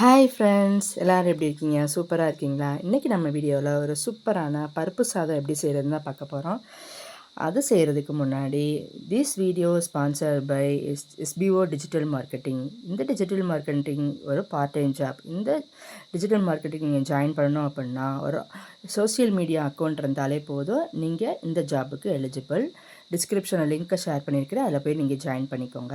Hi friends எல்லோரும் எப்படி இருக்கீங்க? சூப்பராக இருக்கீங்களா? இன்றைக்கி நம்ம வீடியோவில் ஒரு சூப்பரான பருப்பு சாதம் எப்படி செய்கிறதுன்னு தான் பார்க்க போகிறோம் அது செய்கிறதுக்கு முன்னாடி this video sponsor by S SPO digital marketing இந்த டிஜிட்டல் மார்க்கெட்டிங் ஒரு பார்ட் டைம் ஜாப் இந்த டிஜிட்டல் மார்க்கெட்டிங் நீங்கள் ஜாயின் பண்ணணும் அப்படின்னா ஒரு சோசியல் மீடியா அக்கௌண்ட் இருந்தாலே போதும். நீங்கள் இந்த ஜாபுக்கு எலிஜிபிள் டிஸ்கிரிப்ஷனில் லிங்க்கை ஷேர் பண்ணியிருக்கிறேன். அதில் போய் நீங்கள் ஜாயின் பண்ணிக்கோங்க.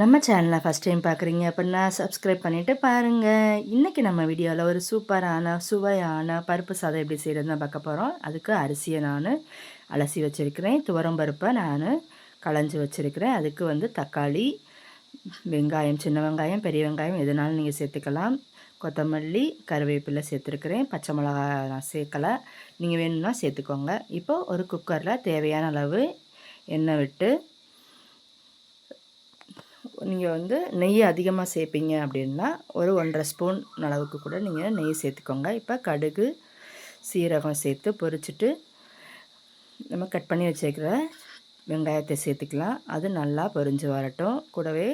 நம்ம சேனலை ஃபஸ்ட் டைம் பார்க்குறீங்க அப்படின்னா சப்ஸ்கிரைப் பண்ணிவிட்டு பாருங்கள் இன்றைக்கி நம்ம வீடியோவில் ஒரு சூப்பரான சுவையான பருப்பு சாதம் எப்படி செய்கிறதுன்னு பார்க்க போகிறோம் அதுக்கு அரிசியை நான் அலசி வச்சுருக்கிறேன். துவரம் பருப்பை நான் களைஞ்சி வச்சுருக்கிறேன். அதுக்கு வந்து தக்காளி வெங்காயம் சின்ன வெங்காயம் பெரிய வெங்காயம் எதுனாலும் நீங்கள் சேர்த்துக்கலாம். கொத்தமல்லி கருவேப்பிலை சேர்த்துருக்குறேன். பச்சை மிளகா நான் சேர்க்கலை. நீங்கள் வேணும்னா சேர்த்துக்கோங்க. இப்போது ஒரு குக்கரில் தேவையான அளவு எண்ணெய் விட்டு நீங்கள் வந்து நெய் அதிகமாக சேர்ப்பீங்க அப்படின்னா ஒரு ஒன்றரை ஸ்பூன் அளவுக்கு கூட நீங்கள் நெய் சேர்த்துக்கோங்க. இப்போ கடுகு சீரகம் சேர்த்து பொரிச்சிட்டு நம்ம கட் பண்ணி வச்சுருக்கிற வெங்காயத்தை சேர்த்துக்கலாம். அது நல்லா பொரிஞ்சு வரட்டும். கூடவே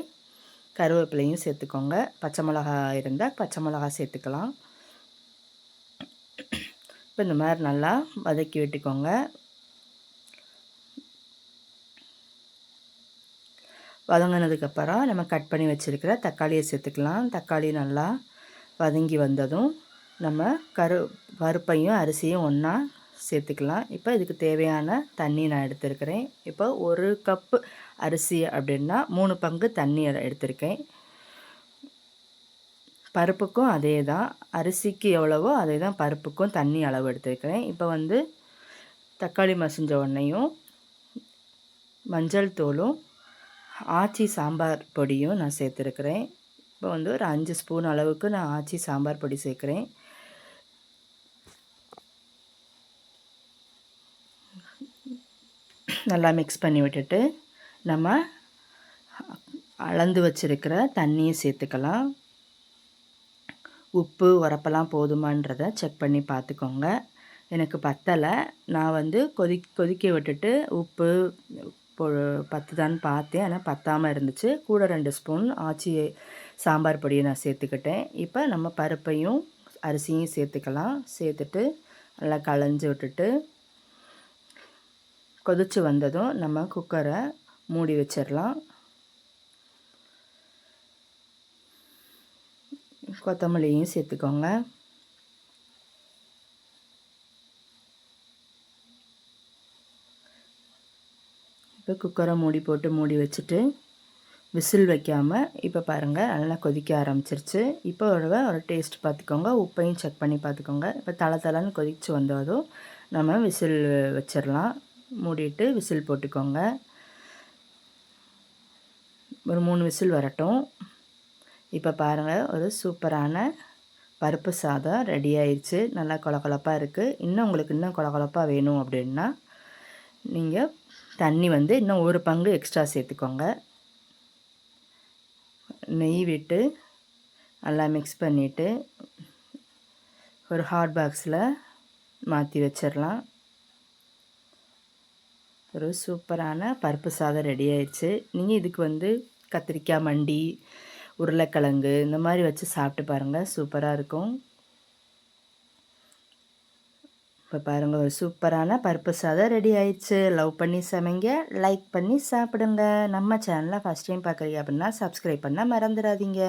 கருவேப்பிலையும் சேர்த்துக்கோங்க. பச்சை மிளகா இருந்தால் பச்சை மிளகா சேர்த்துக்கலாம். இப்போ இந்த மாதிரி நல்லா வதக்கி விட்டுக்கோங்க. வதங்கினதுக்கப்புறம் நம்ம கட் பண்ணி வச்சுருக்கிற தக்காளியை சேர்த்துக்கலாம். தக்காளி நல்லா வதங்கி வந்ததும் நம்ம கரு பருப்பையும் அரிசியும் ஒன்றா சேர்த்துக்கலாம். இப்போ இதுக்கு தேவையான தண்ணி நான் எடுத்துருக்கிறேன். இப்போ ஒரு கப்பு அரிசி அப்படின்னா மூணு பங்கு தண்ணி எடுத்திருக்கேன். பருப்புக்கும் அதே தான் அரிசிக்கு எவ்வளவோ அதே தான் பருப்புக்கும் தண்ணி அளவு எடுத்துருக்கிறேன். இப்போ வந்து தக்காளி மசிஞ்ச உடனேயும் மஞ்சள் தூளும் ஆச்சி சாம்பார் பொடியும் நான் சேர்த்துருக்குறேன். இப்போ வந்து ஒரு அஞ்சு ஸ்பூன் அளவுக்கு நான் ஆச்சி சாம்பார் பொடி சேர்க்குறேன். நல்லா மிக்ஸ் பண்ணி விட்டுட்டு நம்ம அளந்து வச்சுருக்கிற தண்ணியை சேர்த்துக்கலாம். உப்பு உரப்பெல்லாம் போதுமான்றதை செக் பண்ணி பார்த்துக்கோங்க. எனக்கு பத்தலை. நான் வந்து கொதி கொதிக்க விட்டுட்டு உப்பு பத்துதான்னு பார்த்தேன். ஆனால் பத்தாமல் இருந்துச்சு. கூட ரெண்டு ஸ்பூன் ஆச்சி சாம்பார் பொடியை நான் சேர்த்துக்கிட்டேன். இப்போ நம்ம பருப்பையும் அரிசியும் சேர்த்துக்கலாம். சேர்த்துட்டு நல்லா களைஞ்சி விட்டுட்டு கொதித்து வந்ததும் நம்ம குக்கரை மூடி வச்சிடலாம். கொத்தமல்லியும் சேர்த்துக்கோங்க. இப்போ குக்கரை மூடி போட்டு மூடி வச்சுட்டு விசில் வைக்காமல் இப்போ பாருங்கள் நல்லா கொதிக்க ஆரம்பிச்சிருச்சு. இப்போ ஒரு ஒரு டேஸ்ட் பார்த்துக்கோங்க. உப்பையும் செக் பண்ணி பார்த்துக்கோங்க. இப்போ தலை தலைன்னு கொதித்து வந்ததும் நம்ம விசில் வச்சிடலாம். மூடிட்டு விசில் போட்டுக்கோங்க. ஒரு மூணு விசில் வரட்டும். இப்போ பாருங்கள் ஒரு சூப்பரான பருப்பு சாதம் ரெடி ஆயிடுச்சு நல்லா கொலகொலப்பாக இருக்குது இன்னும் உங்களுக்கு இன்னும் கொலகொலப்பாக வேணும் அப்படின்னா நீங்கள் தண்ணி வந்து இன்னும் ஒரு பங்கு எக்ஸ்ட்ரா சேர்த்துக்கோங்க. நெய் விட்டு நல்லா மிக்ஸ் பண்ணிவிட்டு ஒரு ஹாட் பாக்ஸில் மாற்றி வச்சிடலாம் ஒரு சூப்பரான பருப்பு சாதம் ரெடி ஆயிடுச்சு. நீங்கள் இதுக்கு வந்து கத்திரிக்காய் மண்டி உருளைக்கிழங்கு இந்த மாதிரி வச்சு சாப்பிட்டு பாருங்கள் சூப்பராக இருக்கும். இப்போ பாருங்கள் ஒரு சூப்பரான பருப்பு சாதம் ரெடி ஆயிடுச்சு. லவ் பண்ணி சமைங்க லைக் பண்ணி சாப்பிடுங்க. நம்ம சேனலை ஃபஸ்ட் டைம் பார்க்குறீங்க அப்படின்னா சப்ஸ்கிரைப் பண்ணால் மறந்துடாதீங்க.